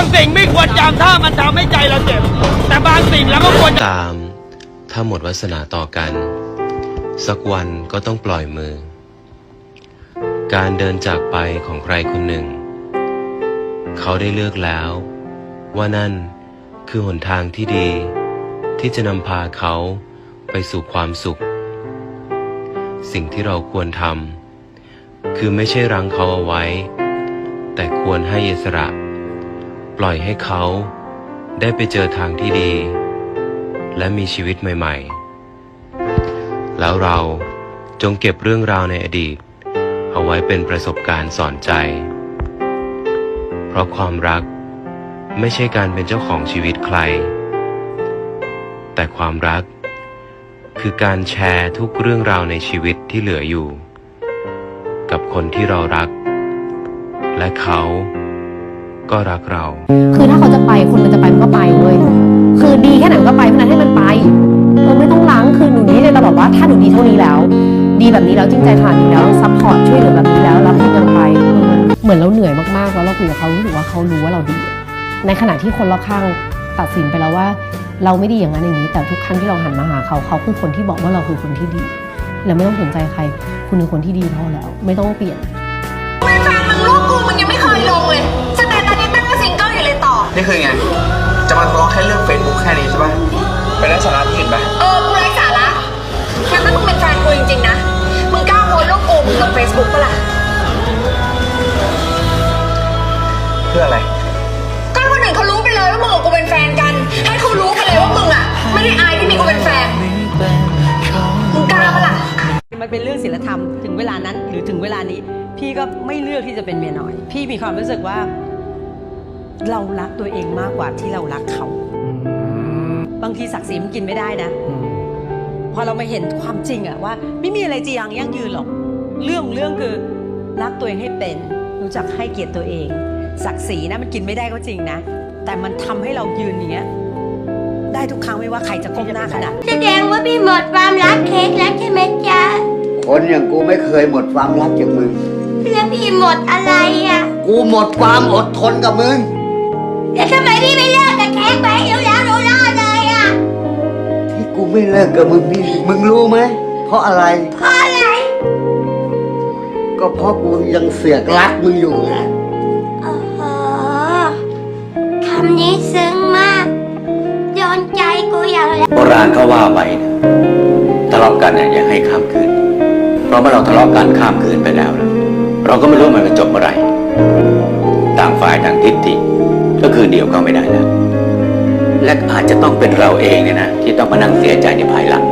างสิ่งไม่ควรจำถ้ามันทำให้ใจเราเจ็บ แต่บางสิ่งเราก็ควรตาม ถ้าหมดวาสนาต่อกัน สักวันก็ต้องปล่อยมือ การเดินจากไปของใครคนหนึ่ง เขาได้เลือกแล้ว ว่านั่นคือหนทางที่ดี ที่จะนำพาเขาไปสู่ความสุข สิ่งที่เราควรทำคือไม่ใช่รั้งเขาเอาไว้ แต่ควรให้อิสระ ปล่อยให้เขา ได้ไปเจอทางที่ดี และมีชีวิตใหม่ ๆ แล้วเราจงเก็บเรื่องราวในอดีต เอาไว้เป็นประสบการณ์สอนใจ เพราะความรักไม่ใช่การเป็นเจ้าของชีวิตใคร แต่ความรัก คือการแชร์ทุกเรื่องราวในชีวิตที่เหลืออยู่ กับคนที่เรารัก และเขา ก็รักเรา คือถ้าเขาจะไปคนมันจะไปมันก็ไปเว้ยคือดีแค่ไหนก็ไปเพราะนั้นให้มันไปเออไม่ต้องล้างคือหนูนี่เลยจะบอกว่าถ้าหนูดีเท่านี้แล้ว ดีแบบนี้แล้วจริงใจขนาดนี้แล้วซัพพอร์ตช่วยเหลือแบบนี้แล้วแล้วคุณยังไปเหมือนเราเหนื่อยมากๆแล้วเราคุยกับเขารู้สึกว่าเขารู้ว่าเราดี ในขณะที่คนรอบข้างตัดสินไปแล้วว่า เราไม่ดีอย่างนั้นอย่างนี้ แต่ทุกครั้งที่เราหันมาหาเขาเขาคือคนที่บอกว่าเราคือคนที่ดี แล้วไม่ต้องสนใจใคร คุณคือคนที่ดีพอแล้ว ไม่ต้องเปลี่ยน คือไง จะมาทะเลาะแค่เรื่องเฟซบุ๊กแค่นี้ใช่ปะไปได้สาระที่อื่นไปเออกูไร้สาระงั้นถ้ามึงเป็นแฟนกูจริงๆนะ มึงกล้าโพสต์รูปกูมึงลงเฟซบุ๊กปะล่ะ เพื่ออะไร ก็ให้คนอื่นเขารู้ไปเลยว่ามึงกับกูเป็นแฟนกัน ให้เขารู้ไปเลยว่ามึงอะ ไม่ได้อายที่มีกูเป็นแฟน มึงกล้าปะล่ะ มันเป็นเรื่องศีลธรรมถึงเวลานั้นหรือถึงเวลานี้ พี่ก็ไม่เลือกที่จะเป็นเมียน้อย พี่มีความรู้สึกว่า เรารักตัวเองมากกว่าที่เรารักเขา บางทีศักดิ์ศรีมันกินไม่ได้นะ พอเรามาเห็นความจริงอะว่า ไม่มีอะไรจีรังยั่งยืนหรอก เรื่องของเรื่องคือรักตัวเองให้เป็น รู้จักให้เกียรติตัวเอง ศักดิ์ศรีนะมันกินไม่ได้ก็จริงนะ แต่มันทำให้เรายืนอย่างเงี้ยได้ทุกครั้งไม่ว่าใครจะก้มหน้าขนาดแสดงว่าพี่หมดความรักเค้กแล้วใช่ไหมจ๊ะคนอย่างกูไม่เคยหมดความรักจากมึงแล้วพี่หมดอะไรอะ กูหมดความอดทนกับมึง แล้วทำไมพี่ไม่เลิกกับเค้กไปเดี๋ยวแล้วหนูรอดเลยอะที่กูไม่เลิกกับมึงนี่มึงรู้ไหมเพราะอะไร เพราะอะไร ก็เพราะกูยังเสือกรักมึงอยู่ไงโอ้โหคำนี้ซึ้งมากโดนใจกูอย่างแรงโบราณเขาว่าไว้นะทะเลาะกันเนี่ยอย่าให้ข้ามคืน เพราะเมื่อเราทะเลาะกันข้ามคืนไปแล้วนะเราก็ไม่รู้ว่ามันจะจบเมื่อไหร่ต่างฝ่ายต่างทิฏฐิก็ คืนเดียวก็ไม่ได้แล้วและอาจจะต้องเป็นเราเองเนี่ยนะที่ต้องมานั่งเสียใจในภายหลัง